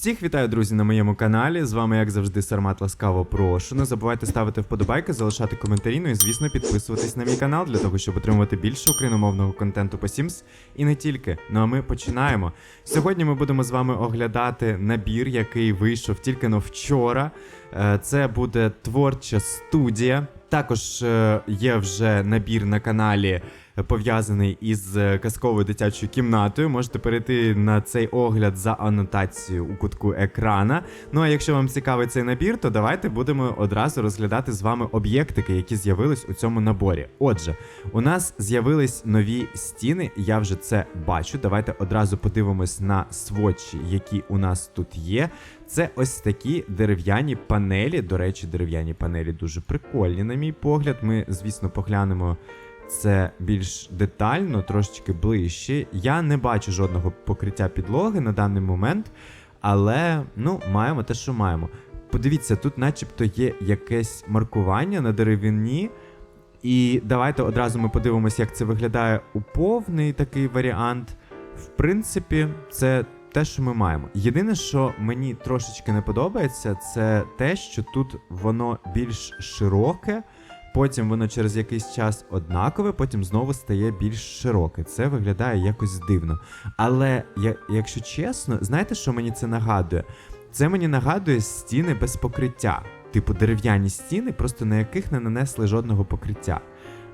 Всіх вітаю, друзі, на моєму каналі. З вами, як завжди, Сармат ласкаво прошу. Не забувайте ставити вподобайки, залишати коментарі, ну і звісно, підписуватись на мій канал для того, щоб отримувати більше україномовного контенту по Sims і не тільки. Ну а ми починаємо. Сьогодні ми будемо з вами оглядати набір, який вийшов тільки но вчора. Е, Це буде творча студія. Також е, є вже набір на каналі пов'язаний із е, казковою дитячою кімнатою. Можете перейти на цей огляд за анотацією у кутку екрана. Ну а якщо вам цікавий цей набір, то давайте будемо одразу розглядати з вами об'єктики, які з'явились у цьому наборі. Отже, у нас з'явились нові стіни, я вже це бачу. Давайте одразу подивимось на сводчі, які у нас тут є. Це ось такі дерев'яні панелі. До речі, дерев'яні панелі дуже прикольні, на мій погляд. Ми, звісно, поглянемо це більш детально, трошечки ближче. Я не бачу жодного покриття підлоги на даний момент, але ну, маємо те, що маємо. Подивіться, тут начебто є якесь маркування на деревині. І давайте одразу ми подивимося, як це виглядає у повний такий варіант. В принципі, це те, що ми маємо. Єдине, що мені трошечки не подобається, це те, що тут воно більш широке, потім воно через якийсь час однакове, потім знову стає більш широке. Це виглядає якось дивно. Але я, якщо чесно, знаєте, що мені це нагадує? Це мені нагадує стіни без покриття. Типу дерев'яні стіни, просто на яких не нанесли жодного покриття.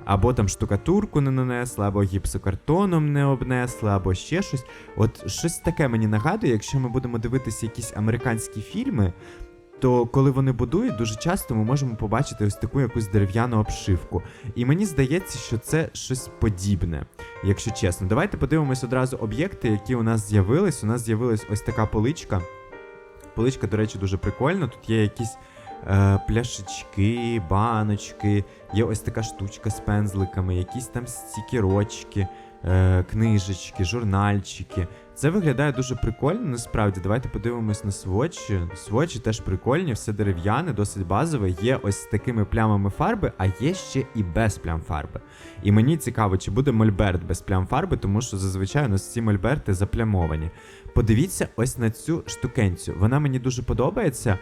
Або там штукатурку не нанесли, або гіпсокартоном не обнесли, або ще щось. От щось таке мені нагадує, якщо ми будемо дивитися якісь американські фільми, то коли вони будують, дуже часто ми можемо побачити ось таку якусь дерев'яну обшивку. І мені здається, що це щось подібне, якщо чесно. Давайте подивимось одразу об'єкти, які у нас з'явились. У нас з'явилась ось така поличка. Поличка, до речі, дуже прикольна. Тут є якісь е, пляшечки, баночки, є ось така штучка з пензликами, якісь там стікерочки, е, книжечки, журнальчики. Це виглядає дуже прикольно, насправді. Давайте подивимось на сводчі. Сводчі теж прикольні, все дерев'яне, досить базове. Є ось з такими плямами фарби, а є ще і без плям фарби. І мені цікаво, чи буде мольберт без плям фарби, тому що зазвичай у нас ці мольберти заплямовані. Подивіться ось на цю штукенцю. Вона мені дуже подобається.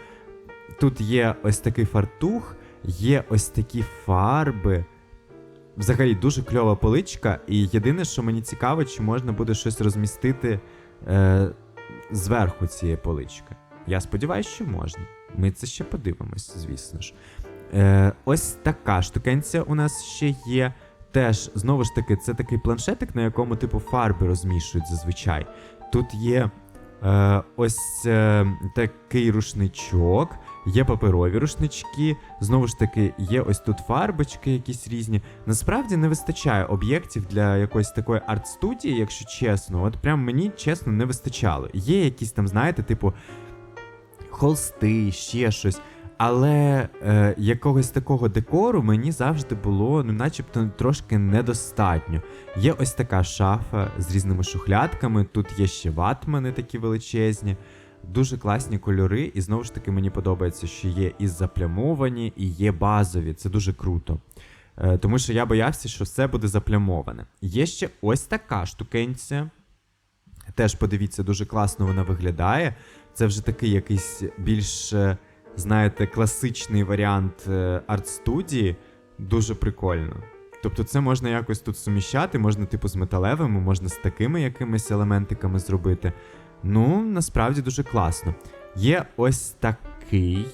Тут є ось такий фартух, є ось такі фарби. Взагалі дуже кльова поличка, і єдине, що мені цікаво, чи можна буде щось розмістити е, зверху цієї полички. Я сподіваюся, що можна. Ми це ще подивимось, звісно ж. Е, ось така штукенція у нас ще є. Теж, знову ж таки, це такий планшетик, на якому типу фарби розмішують зазвичай. Тут є е, ось е, такий рушничок, є паперові рушнички, знову ж таки, є ось тут фарбочки якісь різні. Насправді не вистачає об'єктів для якоїсь такої арт-студії, якщо чесно. От прям мені чесно не вистачало. Є якісь там, знаєте, типу холсти, ще щось. Але е, якогось такого декору мені завжди було, ну, начебто, трошки недостатньо. Є ось така шафа з різними шухлядками, тут є ще ватмани такі величезні, дуже класні кольори, і знову ж таки мені подобається, що є і заплямовані, і є базові. Це дуже круто. Е, тому що я боявся, що все буде заплямоване. Є ще ось така штукенція. Теж подивіться, дуже класно вона виглядає. Це вже такий якийсь більш, е, знаєте, класичний варіант е, арт-студії. Дуже прикольно. Тобто це можна якось тут суміщати, можна типу з металевими, можна з такими якимись елементиками зробити. Ну, насправді дуже класно. Є ось такий.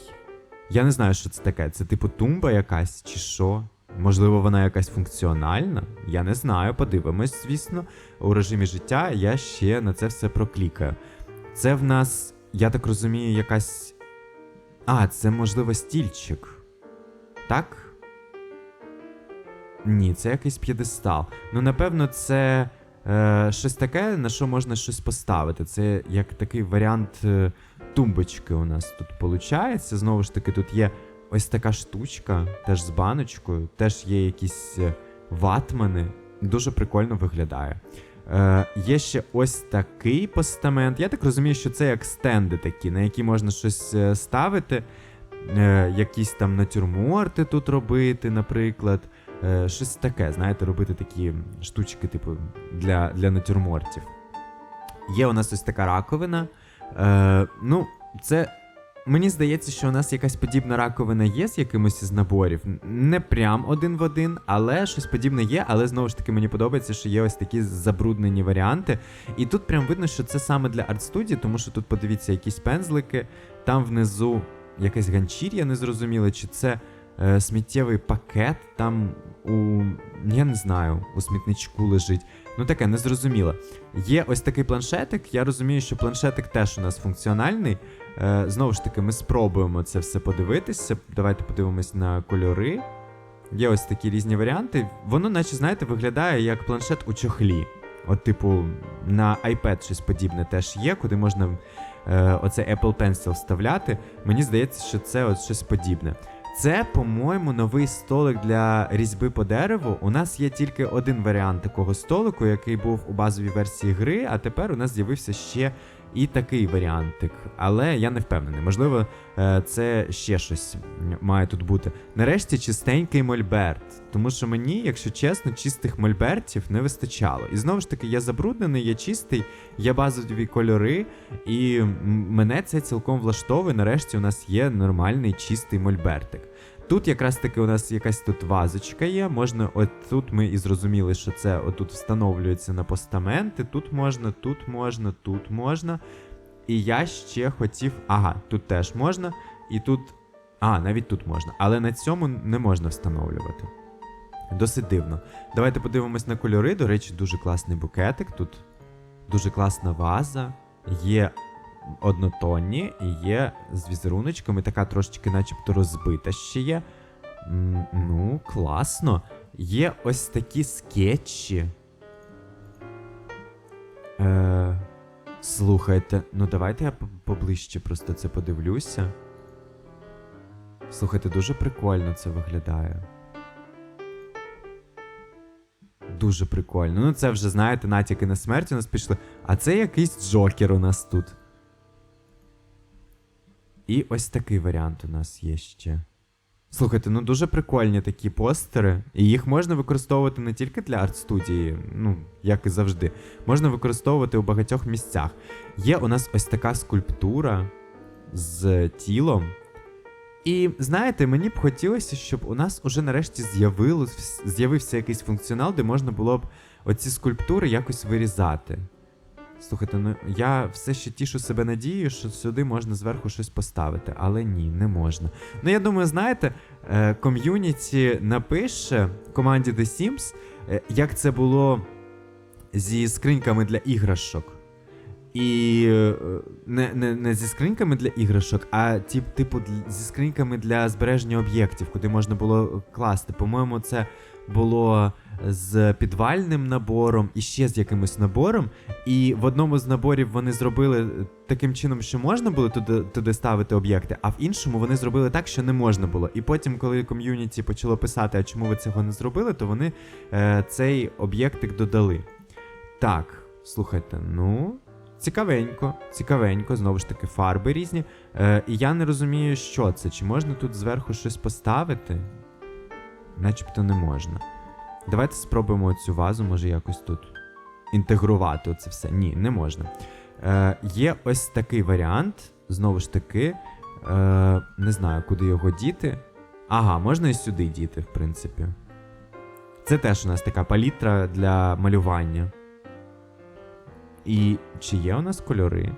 Я не знаю, що це таке. Це типу тумба якась чи що. Можливо, вона якась функціональна. Я не знаю, подивимось, звісно. У режимі життя я ще на це все проклікаю. Це в нас, я так розумію, якась. А, це можливо стільчик. Так? Ні, це якийсь п'єдестал. Ну, напевно, це е, щось таке, на що можна щось поставити. Це як такий варіант е, тумбочки у нас тут виходить. Знову ж таки, тут є ось така штучка, теж з баночкою, теж є якісь е, ватмани. Дуже прикольно виглядає. Е, є ще ось такий постамент. Я так розумію, що це як стенди такі, на які можна щось ставити, якісь там натюрморти тут робити, наприклад. Е, щось таке, знаєте, робити такі штучки, типу, для, для натюрмортів. Є у нас ось така раковина. Е, ну, це. Мені здається, що у нас якась подібна раковина є з якимось із наборів. Не прям один в один, але щось подібне є. Але знову ж таки мені подобається, що є ось такі забруднені варіанти. І тут прям видно, що це саме для арт-студії, тому що тут подивіться якісь пензлики, там внизу якесь ганчір'я незрозуміле, чи це е, сміттєвий пакет там у. Я не знаю, у смітничку лежить. Ну таке незрозуміло. Є ось такий планшетик. Я розумію, що планшетик теж у нас функціональний. Е, знову ж таки, ми спробуємо це все подивитися. Давайте подивимось на кольори. Є ось такі різні варіанти. Воно, наче, знаєте, виглядає як планшет у чохлі. От, типу, на iPad щось подібне теж є, куди можна е, оцей Apple Pencil вставляти. Мені здається, що це от щось подібне. Це, по-моєму, новий столик для різьби по дереву. У нас є тільки один варіант такого столику, який був у базовій версії гри, а тепер у нас з'явився ще і такий варіантик. Але я не впевнений. Можливо, е, це ще щось має тут бути. Нарешті чистенький мольберт. Тому що мені, якщо чесно, чистих мольбертів не вистачало. І знову ж таки, я забруднений, я чистий, є базові кольори, і мене це цілком влаштовує. Нарешті у нас є нормальний чистий мольбертик. Тут якраз таки у нас якась тут вазочка є. Можна, от тут ми і зрозуміли, що це отут встановлюється на постаменти. Тут можна, тут можна, тут можна. І я ще хотів. Ага, тут теж можна. І тут. А, навіть тут можна. Але на цьому не можна встановлювати. Досить дивно. Давайте подивимось на кольори. До речі, дуже класний букетик. Тут дуже класна ваза. Є однотонні і є з візеруночками, така трошечки начебто розбита ще є. Ну, класно. Є ось такі скетчі. Е, слухайте, ну давайте я поближче просто це подивлюся. Слухайте, дуже прикольно це виглядає. Дуже прикольно. Ну, це вже, знаєте, натяки на смерть у нас пішли. А це якийсь Джокер у нас тут. І ось такий варіант у нас є ще. Слухайте, ну дуже прикольні такі постери, і їх можна використовувати не тільки для арт-студії, ну, як і завжди. Можна використовувати у багатьох місцях. Є у нас ось така скульптура з тілом. І знаєте, мені б хотілося, щоб у нас уже нарешті з'явився якийсь функціонал, де можна було б оці скульптури якось вирізати. Слухайте, ну я все ще тішу себе надією, що сюди можна зверху щось поставити, але ні, не можна. Ну я думаю, знаєте, е, ком'юніті напише команді The Sims, е, як це було зі скриньками для іграшок. І е, не, не, не зі скриньками для іграшок, а тип, типу зі скриньками для збереження об'єктів, куди можна було класти. По-моєму, це було з підвальним набором і ще з якимось набором. І в одному з наборів вони зробили таким чином, що можна було туди, туди ставити об'єкти, а в іншому вони зробили так, що не можна було. І потім, коли ком'юніті почало писати, а чому ви цього не зробили, то вони е, цей об'єктик додали. Так, слухайте, ну. Цікавенько, цікавенько, знову ж таки, фарби різні. Е, і я не розумію, що це. Чи можна тут зверху щось поставити? Начебто не можна. Давайте спробуємо цю вазу, може якось тут інтегрувати це все. Ні, не можна. Е, є ось такий варіант. Знову ж таки, е, не знаю, куди його діти. Ага, можна і сюди діти, в принципі. Це теж у нас така палітра для малювання. І чи є у нас кольори?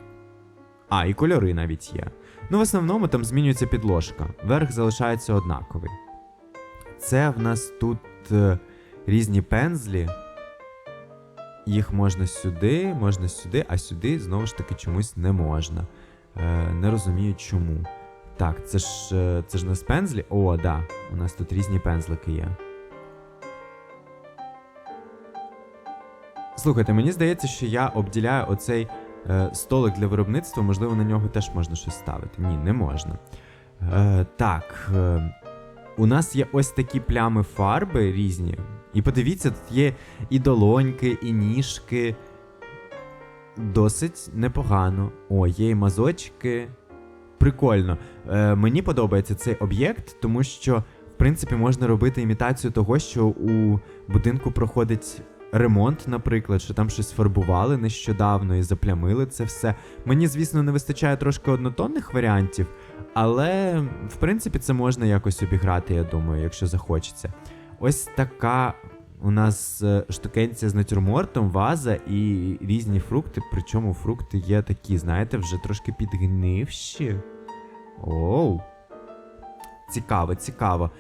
А, і кольори навіть є. Ну, в основному там змінюється підложка. Верх залишається однаковий. Це в нас тут е, різні пензлі. Їх можна сюди, можна сюди, а сюди знову ж таки чомусь не можна. Е, не розумію чому. Так, це ж е, це ж не з пензлі. О, да. У нас тут різні пензлики є. Слухайте, мені здається, що я обділяю оцей е, столик для виробництва, можливо, на нього теж можна щось ставити. Ні, не можна. Е, так. Е, у нас є ось такі плями фарби різні. І подивіться, тут є і долоньки, і ніжки. Досить непогано. О, є і мазочки. Прикольно. Е, мені подобається цей об'єкт, тому що, в принципі, можна робити імітацію того, що у будинку проходить ремонт, наприклад, що там щось фарбували нещодавно і заплямили це все. Мені, звісно, не вистачає трошки однотонних варіантів, але в принципі це можна якось обіграти, я думаю, якщо захочеться. Ось така у нас е, штукенція з натюрмортом, ваза і різні фрукти. Причому фрукти є такі, знаєте, вже трошки підгнивші. Оу. Цікаво, цікаво.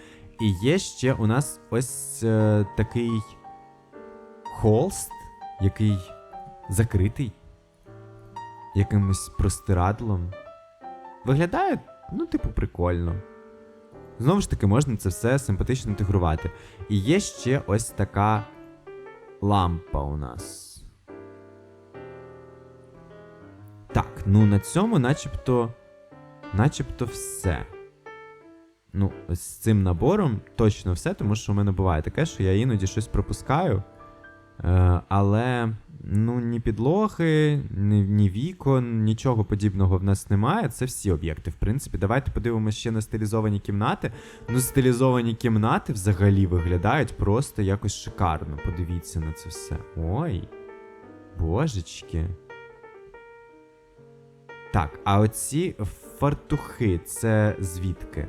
І є ще у нас ось е, такий холст, який закритий якимось простирадлом. Виглядає, ну, типу, прикольно. Знову ж таки, можна це все симпатично інтегрувати. І є ще ось така лампа у нас. Так, ну на цьому начебто. Начебто все. Ну, з цим набором точно все, тому що в мене буває таке, що я іноді щось пропускаю. Е, але ну, ні підлоги, ні, ні вікон, нічого подібного в нас немає. Це всі об'єкти. В принципі, давайте подивимося ще на стилізовані кімнати. Ну, стилізовані кімнати взагалі виглядають просто якось шикарно. Подивіться на це все. Ой. Божечки. Так, а оці фартухи це звідки?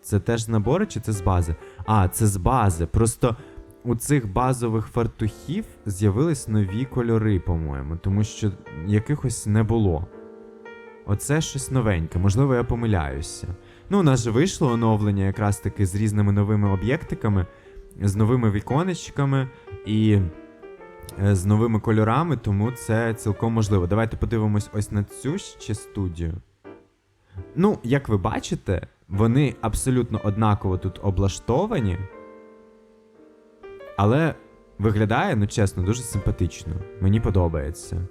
Це теж з набору чи це з бази? А, це з бази. Просто у цих базових фартухів з'явились нові кольори, по-моєму, тому що якихось не було. Оце щось новеньке, можливо, я помиляюся. Ну, у нас же вийшло оновлення якраз таки з різними новими об'єктиками, з новими віконечками і е, з новими кольорами, тому це цілком можливо. Давайте подивимось ось на цю ще студію. Ну, як ви бачите, вони абсолютно однаково тут облаштовані. Але виглядає, ну чесно, дуже симпатично. Мені подобається.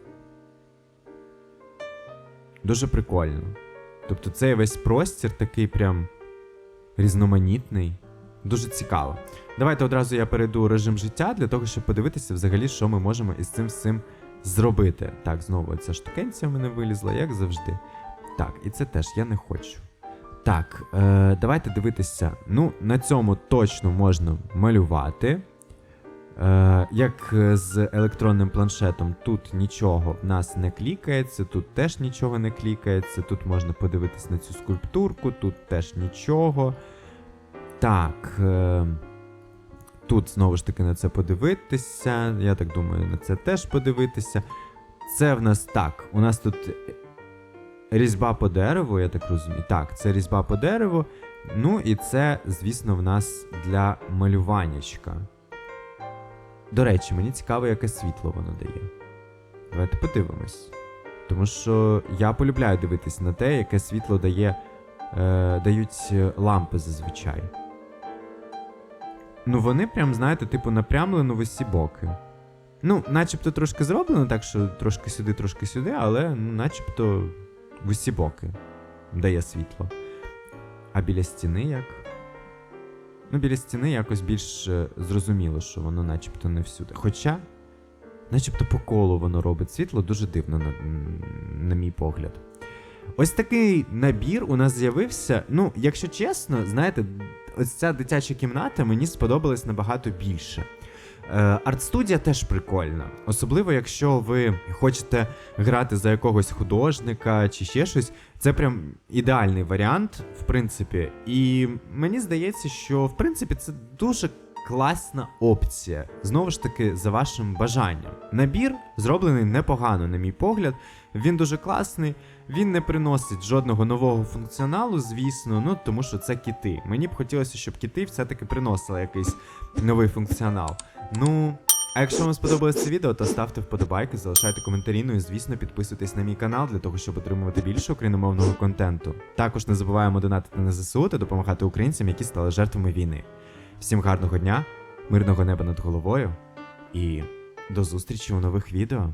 Дуже прикольно. Тобто цей весь простір такий прям різноманітний. Дуже цікаво. Давайте одразу я перейду у режим життя для того, щоб подивитися взагалі, що ми можемо із цим всім зробити. Так, знову ця штукенція в мене вилізла, як завжди. Так, і це теж я не хочу. Так, е, давайте дивитися. Ну, на цьому точно можна малювати. Е, як з електронним планшетом, тут нічого в нас не клікається, тут теж нічого не клікається. Тут можна подивитись на цю скульптурку, тут теж нічого. Так. Е, тут знову ж таки на це подивитися. Я так думаю, на це теж подивитися. Це в нас так. У нас тут різьба по дереву, я так розумію. Так, це різьба по дереву. Ну і це, звісно, в нас для малюванячка. До речі, мені цікаво, яке світло воно дає. Давайте подивимось. Тому що я полюбляю дивитись на те, яке світло дає, е, дають лампи зазвичай. Ну, вони прям, знаєте, типу, напрямлено в усі боки. Ну, начебто трошки зроблено так, що трошки сюди, трошки сюди, але ну, начебто в усі боки дає світло. А біля стіни як? Ну, біля стіни якось більш е, зрозуміло, що воно начебто не всюди. Хоча, начебто по колу воно робить світло, дуже дивно, на, на мій погляд. Ось такий набір у нас з'явився. Ну, якщо чесно, знаєте, ось ця дитяча кімната мені сподобалась набагато більше. Е, Арт-студія теж прикольна, особливо якщо ви хочете грати за якогось художника чи ще щось. Це прям ідеальний варіант, в принципі. І мені здається, що в принципі це дуже класна опція. Знову ж таки, за вашим бажанням. Набір зроблений непогано, на мій погляд. Він дуже класний. Він не приносить жодного нового функціоналу, звісно, ну тому що це кіти. Мені б хотілося, щоб кіти все-таки приносили якийсь новий функціонал. Ну, а якщо вам сподобалось це відео, то ставте вподобайки, залишайте коментарі, ну і звісно підписуйтесь на мій канал для того, щоб отримувати більше україномовного контенту. Також не забуваємо донатити на ЗСУ та допомагати українцям, які стали жертвами війни. Всім гарного дня, мирного неба над головою і до зустрічі у нових відео.